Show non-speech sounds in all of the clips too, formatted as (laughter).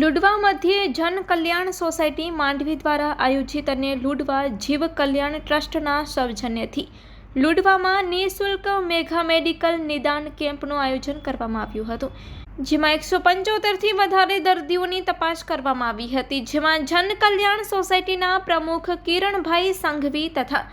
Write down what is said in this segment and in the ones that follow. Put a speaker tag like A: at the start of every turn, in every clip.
A: લુડવા મધ્યે જન કલ્યાણ સોસાયટી માંડવી દ્વારા આયોજિત અને લુડવા જીવ કલ્યાણ ટ્રસ્ટના સૌજન્યથી લુડવામાં નિઃશુલ્ક મેઘા મેડિકલ નિદાન કેમ્પનું આયોજન કરવામાં આવ્યું હતું. જેમાં એકસો પંચોતેરથી વધારે દર્દીઓની તપાસ કરવામાં આવી હતી. જેમાં જન કલ્યાણ સોસાયટીના પ્રમુખ કિરણભાઈ સંઘવી તથા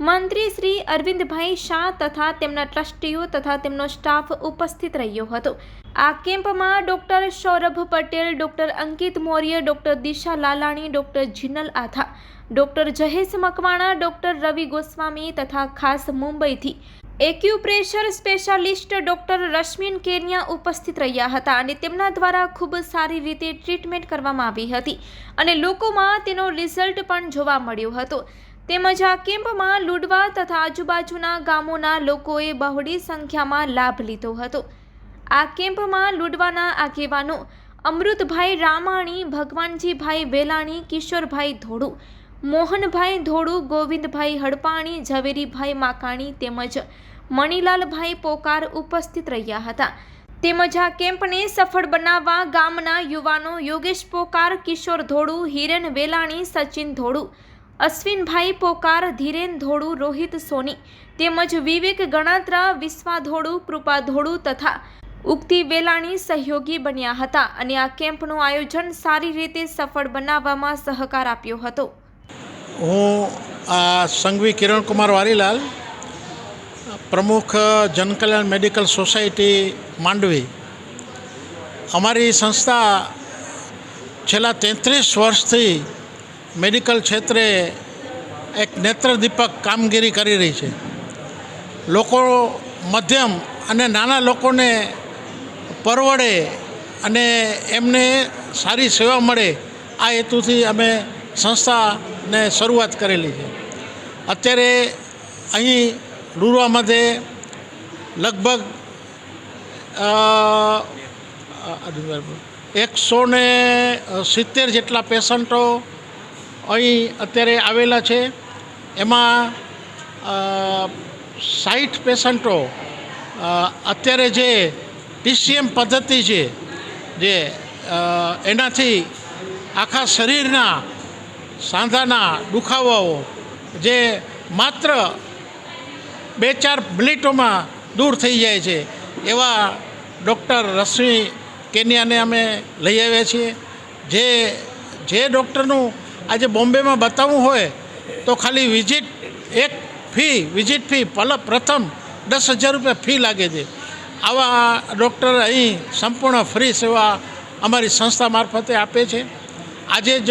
A: મંત્રી શ્રી અરવિંદભાઈ શાહ તથા તેમના ટ્રસ્ટીઓ તથા તેમનો સ્ટાફ ઉપસ્થિત રહ્યો હતો. આ કેમ્પમાં doctor Saurabh Patel, doctor Ankit Maurya, doctor Disha Lalani, doctor Jinal Atha, doctor Jahesh Makwana, doctor Ravi Goswami તથા ખાસ મુંબઈથી acupressure specialist doctor Rashmin Kenia ઉપસ્થિત રહ્યા હતા અને તેમના દ્વારા ખૂબ સારી રીતે ટ્રીટમેન્ટ કરવામાં આવી હતી અને લોકોમાં તેનો રિઝલ્ટ પણ જોવા મળ્યો હતો. તેમજ આ કેમ્પમાં લુડવા તથા આજુબાજુના ગામોના લોકોએ બહોળી સંખ્યામાં લાભ લીધો હતો. આ કેમ્પમાં લુડવાના આગેવાનો અમૃતભાઈ રામાણી, ભગવાનજીભાઈ વેલાણી, કિશોરભાઈ ધોળુ, મોહનભાઈ ધોળુ, ગોવિંદભાઈ હડપાણી, ઝવેરીભાઈ માકાણી તેમજ મણિલાલભાઈ પોકાર ઉપસ્થિત રહ્યા હતા. તેમજ આ કેમ્પને સફળ બનાવવા ગામના યુવાનો યોગેશ પોકાર, કિશોર ધોળુ, હિરેન વેલાણી, સચિન ધોળુ અશ્વિનભાઈ પોકાર, ધીરેન ધોળુ, રોહિત સોની તેમજ વિવેક ગણાત્રા, વિશ્વા ધોળુ, કૃપા ધોળુ તથા ઉક્તિ વેલાણી સહયોગી બન્યા હતા અને આ કેમ્પનું આયોજન સારી રીતે સફળ બનાવવામાં સહકાર આપ્યો હતો.
B: હું આ સંઘવી કિરણકુમાર વારીલાલ, પ્રમુખ જનકલ્યાણ મેડિકલ સોસાયટી માંડવી. અમારી સંસ્થા છેલ્લા તેત્રીસ વર્ષથી મેડિકલ ક્ષેત્રે એક નેત્રદીપક કામગીરી કરી રહી છે. લોકો મધ્યમ અને નાના લોકોને પરવડે અને એમને સારી સેવા મળે, આ હેતુથી અમે સંસ્થાને શરૂઆત કરેલી છે. અત્યારે અહીં મધ્યે લગભગ એકસો ને સિત્તેર જેટલા પેશન્ટો અહીં અત્યારે આવેલા છે. એમાં સાઠ પેશન્ટો અત્યારે જે ટીસીએમ પદ્ધતિ છે, જે એનાથી આખા શરીરના સાંધાના દુખાવાઓ જે માત્ર બે ચાર મિનિટોમાં દૂર થઈ જાય છે. એવા ડૉક્ટર રશ્મિ કેનિયાને અમે લઈ આવ્યા છીએ. જે જે ડૉક્ટરનું આજે બોમ્બેમાં બતાવવું હોય તો ખાલી વિઝિટ એક ફી, વિઝિટ ફી પલ પ્રથમ દસ હજાર રૂપિયા ફી લાગે છે. આવા ડૉક્ટર અહીં સંપૂર્ણ ફ્રી સેવા અમારી સંસ્થા મારફતે આપે છે. આજે જ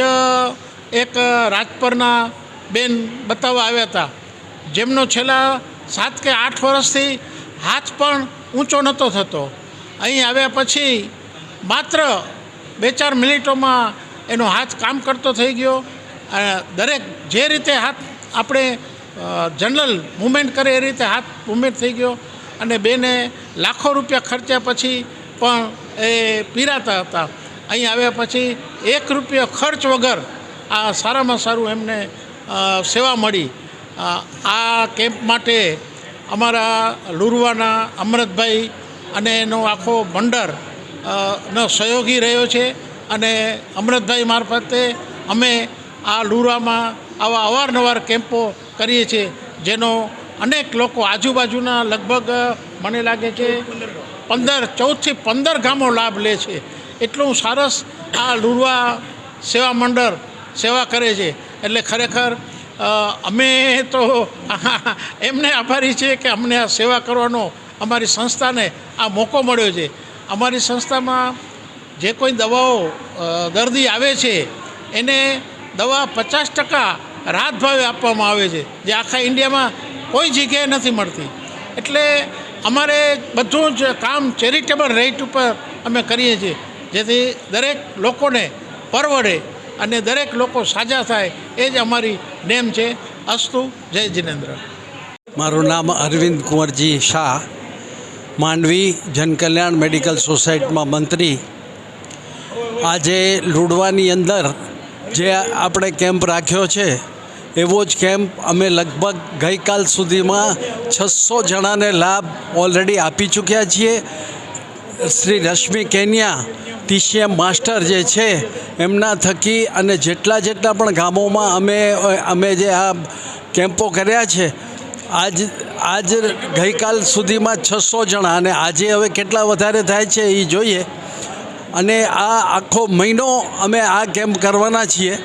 B: એક રાજપરના બેન બતાવવા આવ્યા હતા. જેમનો છેલ્લા સાત કે આઠ વર્ષથી હાથ પણ ઊંચો નહોતો થતો. અહીં આવ્યા પછી માત્ર બે ચાર મિનિટોમાં એનો હાથ કામ કરતો થઈ ગયો. દરેક જે રીતે હાથ આપણે જનરલ મુમેન્ટ કરે એ રીતે હાથ મુમેન્ટ થઈ ગયો. અને બેને લાખો રૂપિયા ખર્ચ્યા પછી પણ એ પીરાતા હતા. અહીં આવ્યા પછી એક રૂપિયો ખર્ચ વગર આ સારામાં સારું એમને સેવા મળી. આ કેમ્પ માટે અમારા લુરવાના અમરતભાઈ અને એનો આખો મંડળ નો સહયોગી રહ્યો છે. અને અમરતભાઈ મારફતે અમે આ લુરામાં આવા અવારનવાર કેમ્પો કરીએ છીએ, જેનો અનેક લોકો આજુબાજુના લગભગ મને લાગે છે પંદર, ચૌદથી પંદર ગામો લાભ લે છે. એટલું સરસ આ લુરવા સેવા મંડળ સેવા કરે છે. એટલે ખરેખર અમે તો (laughs) એમને આભારી છીએ કે અમને આ સેવા કરવાનો અમારી સંસ્થાને આ મોકો મળ્યો છે. અમારી સંસ્થામાં જે કોઈ દવાઓ દર્દી આવે છે, એને દવા પચાસ ટકા રાહત ભાવે આપવામાં આવે છે, જે આખા ઇન્ડિયામાં કોઈ જગ્યાએ નથી મળતી. એટલે અમારે બધું જ કામ ચેરિટેબલ રેટ ઉપર અમે કરીએ છીએ, જેથી દરેક લોકોને પરવડે અને દરેક લોકો સાજા થાય, એ જ અમારી નેમ છે, અસ્તુ, જય જિનેન્દ્ર.
C: મારું નામ અરવિંદ કુંવરજી શાહ, માંડવી જનકલ્યાણ મેડિકલ સોસાયટીમાં મંત્રી આજે લુડવાની અંદર જે આપણે કેમ્પ રાખ્યો છે, એવો જ કેમ્પ અમે લગભગ ગઈકાલ સુધીમાં છસો જણાને લાભ ઓલરેડી આપી ચૂક્યા છીએ. શ્રી રશ્મિ કેનિયા, ટીસીએમ માસ્ટર જે છે, એમના થકી અને જેટલા જેટલા પણ ગામોમાં અમે અમે જે આ કેમ્પો કર્યા છે, આજ આજ ગઈકાલ સુધીમાં છસો જણા અને આજે હવે કેટલા વધારે થાય છે એ જોઈએ. અને આ આખો મહિનો અમે આ કેમ્પ કરવાના છીએ.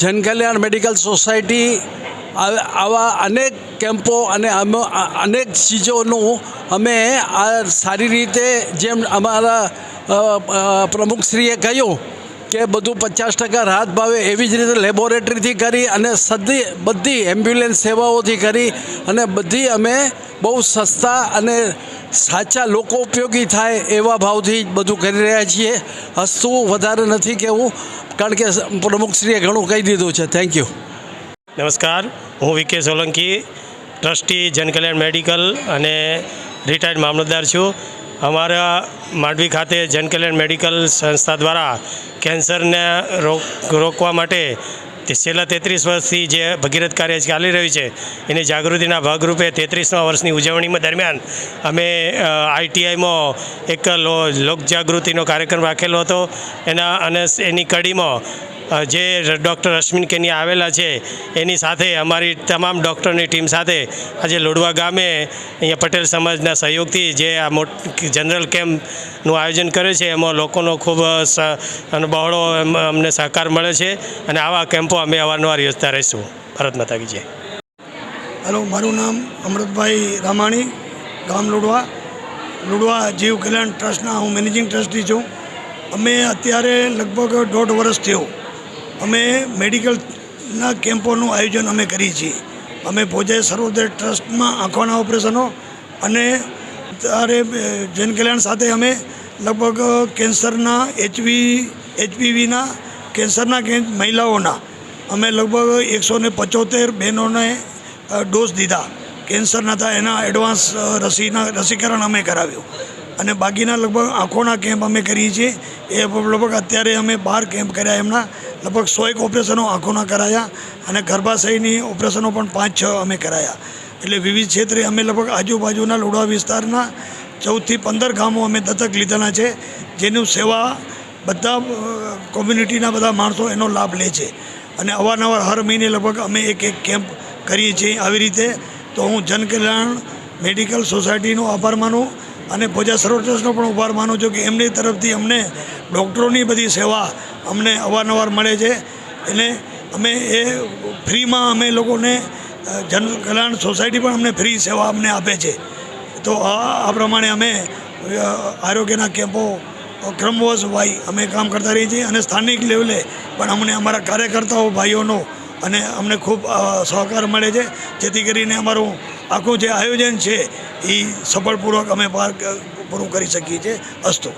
C: જનકલ્યાણ મેડિકલ સોસાયટી આવા અનેક કેમ્પો અને અનેક ચીજોનું અમે આ સારી રીતે જેમ અમારા પ્રમુખશ્રીએ કહ્યું કે બધું પચાસ ટકા રાહત ભાવે એવી જ રીતે લેબોરેટરીથી કરી અને સદી બધી એમ્બ્યુલન્સ સેવાઓથી કરી અને બધી અમે બહુ સસ્તા અને સાચા લોકો ઉપયોગી થાય એવા ભાવથી બધું કરી રહ્યા છીએ. હસતું વધારે નથી કહેવું, કારણ કે પ્રમુખશ્રીએ ઘણું કહી દીધું છે. થેન્ક યુ
D: નમસ્કાર. હું V K Solanki, trustee Jankalyan medical અને રિટાયર્ડ મામલતદાર છું. અમારા માંડવી ખાતે જનકલ્યાણ મેડિકલ સંસ્થા દ્વારા કેન્સરને રોક, રોકવા માટે તે છેલ્લા તેત્રીસ વર્ષથી જે ભગીરથ કાર્ય ચાલી રહ્યું છે, એની જાગૃતિના ભાગરૂપે તેત્રીસમા વર્ષની ઉજવણીમાં દરમિયાન અમે આઈટીઆઈમાં એક લોક જાગૃતિનો કાર્યક્રમ રાખેલો હતો. એના અને એની કડીમાં જે ડૉક્ટર અશ્વિન કેની આવેલા છે, એની સાથે અમારી તમામ ડૉક્ટરની ટીમ સાથે આજે લોડવા ગામે અહીંયા પટેલ સમાજના સહયોગથી જે આ મોટ, જનરલ કેમ્પનું આયોજન કરે છે, એમાં લોકોનો ખૂબ બહોળો અમને સહકાર મળે છે અને આવા કેમ્પો અમે અવારનવાર યોજતા રહીશું. ભારત માતા
E: હેલો, મારું નામ અમૃતભાઈ રામાણી, ગામ લુડવા લુડવા જીવ કલ્યાણ ટ્રસ્ટના હું મેનેજિંગ ટ્રસ્ટી છું. અમે અત્યારે લગભગ દોઢ વર્ષ થયો. અમે મેડિકલના કેમ્પોનું આયોજન અમે કરીએ છીએ. અમે ભોજે સર્વોદય ટ્રસ્ટમાં આંખોના ઓપરેશનો અને ત્યારે જન કલ્યાણ સાથે અમે લગભગ કેન્સરના એચવી, એચપીવીના કેન્સરના મહિલાઓના અમે લગભગ એકસો ને પંચોતેર બહેનોને ડોઝ દીધા. કેન્સરના હતા એના એડવાન્સ રસીના રસીકરણ અમે કરાવ્યું. અને બાકીના લગભગ આંખોના કેમ્પ અમે કરીએ છીએ. એ લગભગ અત્યારે અમે બાર કેમ્પ કર્યા એમના. લગભગ સો એક ઓપરેશનો આંખોના કરાયા અને ગર્ભાશયની ઓપરેશનો પણ પાંચ છ અમે કરાયા. એટલે વિવિધ ક્ષેત્રે અમે લગભગ આજુબાજુના લોડા વિસ્તારના ચૌદથી પંદર ગામો અમે દત્તક લીધેલા છે, જેનું સેવા બધા કોમ્યુનિટીના બધા માણસો એનો લાભ લે છે. અને અવારનવાર હર મહિને લગભગ અમે એક એક કેમ્પ કરીએ છીએ આવી રીતે. તો હું જનકલ્યાણ મેડિકલ સોસાયટીનો આભાર માનું. અને ભોજા સર્વ ટ્રસ્ટનો પણ ઉપહાર માનું છું કે એમની તરફથી અમને ડૉક્ટરોની બધી સેવા અમને અવારનવાર મળે છે. એટલે અમે એ ફ્રીમાં અમે લોકોને જનકલ્યાણ જન કલ્યાણ સોસાયટી પણ અમને ફ્રી સેવા અમને આપે છે. તો આ આ પ્રમાણે અમે આરોગ્યના કેમ્પો ક્રમવશ ભાઈ અમે કામ કરતા રહીએ છીએ અને સ્થાનિક લેવલે પણ અમને અમારા કાર્યકર્તાઓ, ભાઈઓનો અને અમને ખૂબ સહકાર મળે છે. જેથી કરીને અમારું આખું જે આયોજન છે એ સફળપૂર્વક અમે પાર પૂરું કરી શકીએ છીએ. અસ્તુ.